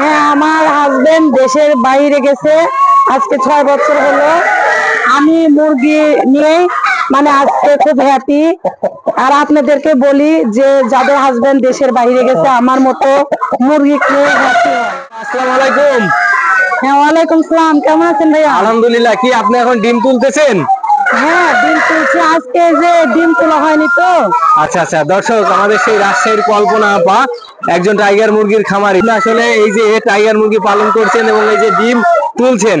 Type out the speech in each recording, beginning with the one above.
হ্যাঁ আমার হাজবেন্ড দেশের বাইরে গেছে। আজকে ছয় বছর হলো। আমি মুরগি নিয়ে মানে আজকে খুব হ্যাপি আর আপনাদেরকে বলি যে যাদের হাজবেন্ড দেশের বাইরে গেছে আমার মতো মুরগি খেয়ে হ্যাপি আসসালামু আলাইকুম। হ্যাঁ ওয়ালাইকুম সালাম। কেমন আছেন ভাইয়া? আলহামদুলিল্লাহ কি আপনি এখন ডিম তুলতেছেন? হ্যাঁ আচ্ছা আচ্ছা। দর্শক, আমাদের সেই রাজশাহীর কল্পনা আপা, একজন টাইগার মুরগির আসলে এই যে টাইগার মুরগি পালন করছেন এবং এই যে ডিম তুলছেন,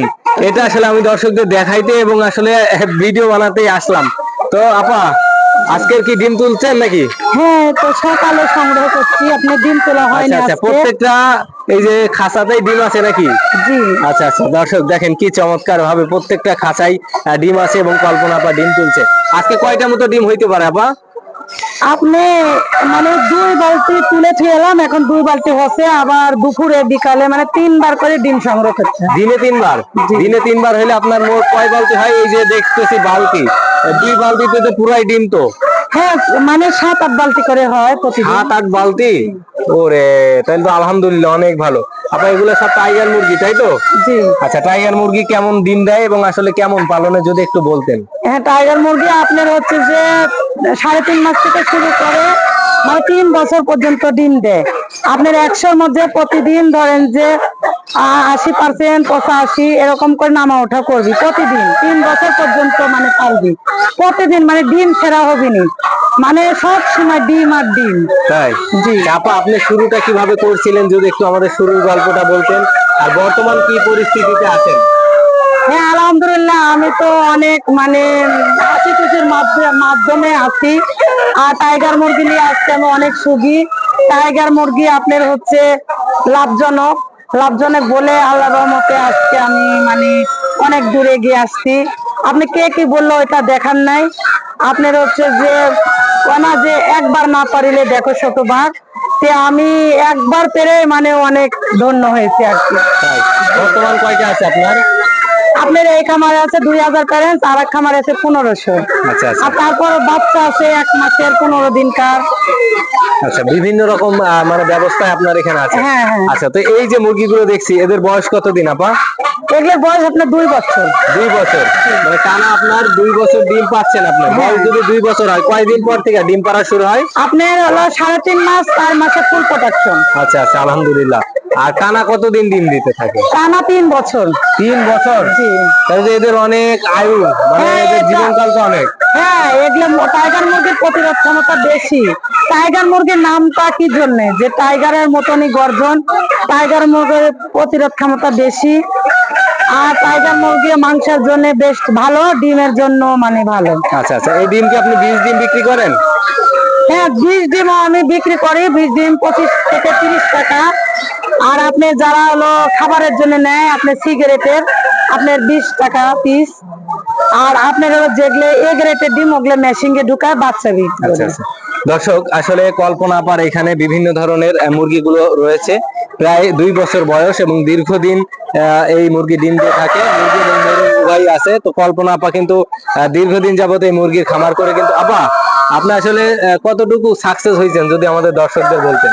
এটা আসলে আমি দর্শকদের দেখাইতে এবং আসলে ভিডিও বানাতে আসলাম। তো আপা আজকের কি ডিম তুলছেন নাকি? হ্যাঁ তো সকালে সংগ্রহ করছি। আপনার ডিম তোলা আচ্ছা হয়নি আচ্ছা প্রত্যেকটা এই যে খাঁচাতেই ডিম আছে নাকি? জি। আচ্ছা আচ্ছা দর্শক দেখেন কি চমৎকার ভাবে প্রত্যেকটা খাঁচাই ডিম আছে এবং কল্পনা আপা ডিম তুলছে। আজকে কয়টা মতো ডিম হইতে পারে আপা? আপনি মানে দুই বালতি তুলে এলাম এখন দুই বালতি হচ্ছে। আবার দুপুরে বিকালে মানে তিনবার করে ডিম সংগ্রহ করছে দিনে তিনবার? দিনে তিনবার হলে আপনার মোট কয় বালতি হয়? এই যে দেখতেছি বালতি। দুই বালতিতে তো পুরাই ডিম তো? হ্যাঁ মানে সাত আট বালতি করে হয় প্রতিদিন। সাত আট বালতি? ওরে তাহলে তো আলহামদুলিল্লাহ অনেক ভালো। আপনার এগুলো সব টাইগার মুরগি তাই তো? জি। আচ্ছা টাইগার মুরগি কেমন ডিম দেয় এবং আসলে কেমন পালনে যদি একটু বলতেন? হ্যাঁ টাইগার মুরগি আপনার হচ্ছে যে সাড়ে তিন মাস থেকে শুরু করে মানে তিন বছর পর্যন্ত ডিম দেয়। আপনার একশোর মধ্যে প্রতিদিন ধরেন যে আশি পার্সেন্ট পঁচাশি এরকম করে নামা ওঠা করবি প্রতিদিন। তিন বছর পর্যন্ত মানে পারবি। প্রতিদিন মানে ডিম ছেড়া হবি নি। মানে সব সময় ডিম আর ডিম। তাই? জি। আপা আপনি শুরুটা কীভাবে করছিলেন যদি একটু আমাদের শুরুর গল্পটা বলতেন? আর বর্তমান কি পরিস্থিতিতে আছেন? হ্যাঁ আলহামদুলিল্লাহ, আমি তো অনেক মানে হাসি খুশির মাধ্যমে আছি। আর টাইগার মুরগি নিয়ে আজকে আমি অনেক সুখী। টাইগার মুরগি আপনার হচ্ছে লাভজনক। লাভজনক বলে আল্লাহ রহমতে আজকে আমি মানে অনেক দূরে গিয়ে আসছি। আপনি কে কি বলল এটা দেখার নাই। আপনার হচ্ছে যে, ওনা যে একবার না পারিলে দেখো শতবার তে আমি একবার পেরে মানে অনেক ধন্য হয়েছে আর কি। বর্তমান কয়টা আছে আপনার? আপনার এই খামারে আছে দুই হাজার প্যারেন্টস আর এক খামারে আছে পনেরোশো। আচ্ছা আচ্ছা। আর তারপর বাচ্চা আছে এক মাসের পনেরো দিনকার আচ্ছা বিভিন্ন রকম মানে ব্যবস্থা আপনার এখানে আছে। হ্যাঁ হ্যাঁ। আচ্ছা তো এই যে মুরগিগুলো দেখছি এদের বয়স কতদিন আপা? এগুলোর বয়স আপনার দুই বছর। দুই বছর। মানে টানা আপনার দুই বছর ডিম পাচ্ছেন আপনার বয়স যদি দুই বছর হয় কয়দিন পর থেকে ডিম পাড়া শুরু হয়? আপনার হলো সাড়ে তিন মাস চার মাসের ফুল প্রোটেকশন আচ্ছা আচ্ছা আলহামদুলিল্লাহ। আর টানা কতদিন ডিম দিতে থাকে? টানা তিন বছর। তিন বছর? তাহলে এদের অনেক আয়ু মানে হ্যাঁ, এদের জীবনকাল তো অনেক। হ্যাঁ এগুলো টাইগার মুরগির প্রতিরোধ ক্ষমতা বেশি। টাইগার মুরগির নামটা কি জন্য? যে টাইগারের মতনই গর্জন টাইগার মুরগির প্রতিরোধ ক্ষমতা বেশি আর টাইগার মুরগি মাংসের জন্য বেশ ভালো ডিমের জন্য মানে ভালো। আচ্ছা আচ্ছা এই ডিম কি আপনি বীজ ডিম বিক্রি করেন? হ্যাঁ বিশ ডিম আমি বিক্রি করি বিশ ডিম পঁচিশ থেকে তিরিশ টাকা। আর আপনি যারা হলো খাবারের জন্য নেয় আপনি সিগারেটের আপনার বিশ টাকা পিস আর আপনার যেগুলো এ গ্রেটের ডিম ওগুলো মেশিনে ঢুকায় বাচ্চা বিক্রি আচ্ছা করে। আচ্ছা। দর্শক আসলে কল্পনা পার এখানে বিভিন্ন ধরনের মুরগিগুলো রয়েছে। প্রায় দুই বছর বয়স এবং দীর্ঘদিন এই মুরগি ডিম দিয়ে থাকে। মুরগি এবং আছে। তো কল্পনা আপা কিন্তু দীর্ঘদিন যাবত এই মুরগির খামার করে কিন্তু আপা আপনি আসলে কতটুকু সাকসেস হয়েছেন যদি আমাদের দর্শকদের বলতেন?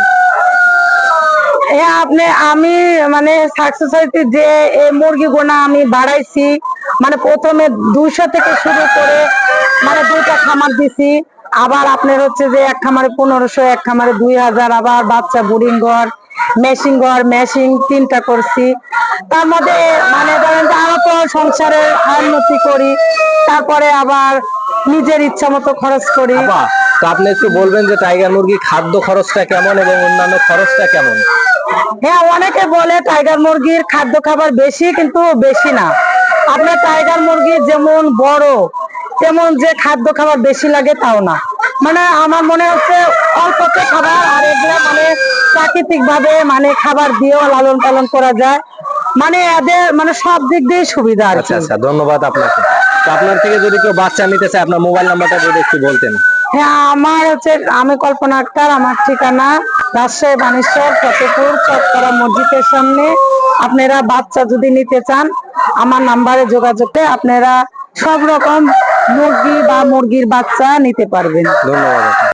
হ্যাঁ আপনি আমি মানে সাকসেস হয়েছি যে এই মুরগি গোনা আমি বাড়াইছি। মানে প্রথমে দুইশো থেকে শুরু করে মানে দুইটা খামার দিছি। আবার আপনার হচ্ছে যে এক খামারে পনেরোশো এক খামারে দুই হাজার আবার বাচ্চা বুড়িং ঘর মেশিন ঘর মেশিন তিনটা করছি। তার মধ্যে মানে ধরেন যে আরও তো সংসারের উন্নতি করি তারপরে আবার নিজের ইচ্ছা মতো খরচ করি। তো আপনি একটু বলবেন যে টাইগার মুরগির খাদ্য খরচটা কেমন এবং অন্যান্য খরচটা কেমন? হ্যাঁ অনেকে বলে টাইগার মুরগির খাদ্য খাবার বেশি কিন্তু বেশি না। আপনার টাইগার মুরগি যেমন বড় তেমন যে খাদ্য খাবার বেশি লাগে তাও না। মানে আমার মনে হচ্ছে অল্পতে খাবার আর এগুলো মানে প্রাকৃতিক ভাবে মানে খাবার দিয়েও লালন পালন করা যায়। মানে এদের মানে সব দিক দিয়ে সুবিধা আর আচ্ছা আচ্ছা ধন্যবাদ আপনাকে। তো আপনার থেকে যদি কেউ বাচ্চা নিতে চায় আপনার মোবাইল নাম্বারটা যদি একটু বলতেন। হ্যাঁ আমার হচ্ছে আমি কল্পনা আক্তার আমার ঠিকানা রাজশাহী বানেশ্বর ফতেপুর চটকরা মসজিদের সামনে। আপনারা বাচ্চা যদি নিতে চান, আমার নাম্বারে যোগাযোগে আপনারা সব রকম মুরগি বা মুরগির বাচ্চা নিতে পারবেন ধন্যবাদ।